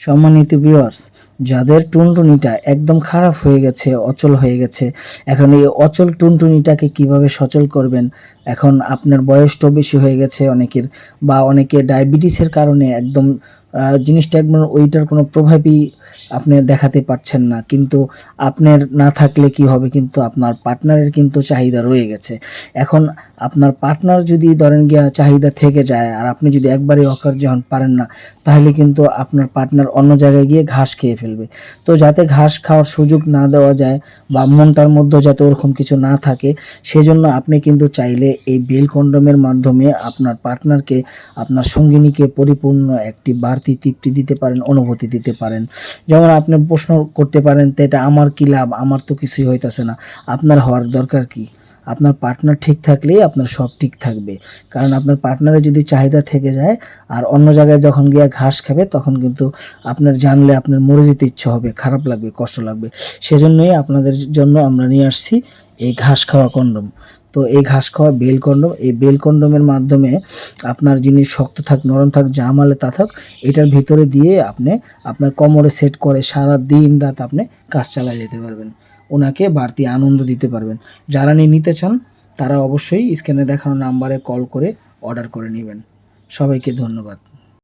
সম্মানিত ভিউয়ার্স যাদের টুনটুনিটা একদম খারাপ হয়ে গেছে, অচল হয়ে গেছে, এখন এই অচল টুনটুনিটাকে কীভাবে সচল করবেন? এখন আপনার বয়সটাও বেশি হয়ে গেছে অনেকের, বা অনেকে ডায়াবেটিসের কারণে একদম জিনিসটা একদম ওইটার কোনো প্রভাবই আপনি দেখাতে পারছেন না। কিন্তু আপনার না থাকলে কি হবে? কিন্তু আপনার পার্টনারের কিন্তু চাহিদা রয়ে গেছে। এখন আপনার পার্টনার যদি ধরেন গিয়া চাহিদা থেকে যায় আর আপনি যদি একবারে অকার্য হন, পারেন না, তাহলে কিন্তু আপনার পার্টনার অন্য জায়গায় গিয়ে ঘাস খেয়ে ফেলবে। তো যাতে ঘাস খাওয়ার সুযোগ না দেওয়া যায় বা মনটার মধ্যে যাতে ওরকম কিছু না থাকে, সেজন্য আপনি কিন্তু চাইলে এই বেল কন্ডমের মাধ্যমে আপনার পার্টনারকে আপনার সঙ্গিনীকে পরিপূর্ণ একটি বাড়তি তৃপ্তি দিতে পারেন, অনুভূতি দিতে পারেন। যেমন আপনি প্রশ্ন করতে পারেন, তো এটা আমার কি লাভ? আমার তো কিছুই হইতাছে না। আপনার হওয়ার দরকার কি? আপনার পার্টনার ঠিক থাকলেই আপনার সব ঠিক থাকবে। কারণ আপনার পার্টনারের যদি চাহিদা থেকে যায়, আর অন্য জায়গায় যখন গিয়ে ঘাস খাবে, তখন কিন্তু আপনার জানলে আপনার মরে যেতে ইচ্ছা হবে, খারাপ লাগবে, কষ্ট লাগবে। সেজন্যই আপনাদের জন্য আমরা নিয়ে আসছি এই ঘাস খাওয়া কন্ডম তো এই ঘাস খাওয়া বেল কন্ডম, এই বেল কন্ডমের মাধ্যমে আপনার জিনিস শক্ত থাক, নরম থাক যা মালে তা থাক, এটার ভিতরে দিয়ে আপনি আপনার কোমরে সেট করে সারা দিন রাত আপনি কাজ চালিয়ে যেতে পারবেন। ওনাকে বাড়তি আনন্দ দিতে পারবেন। যারা নিয়ে নিতে চান, তারা অবশ্যই স্ক্রিনে দেখানো নাম্বারে কল করে অর্ডার করে নেবেন। সবাইকে ধন্যবাদ।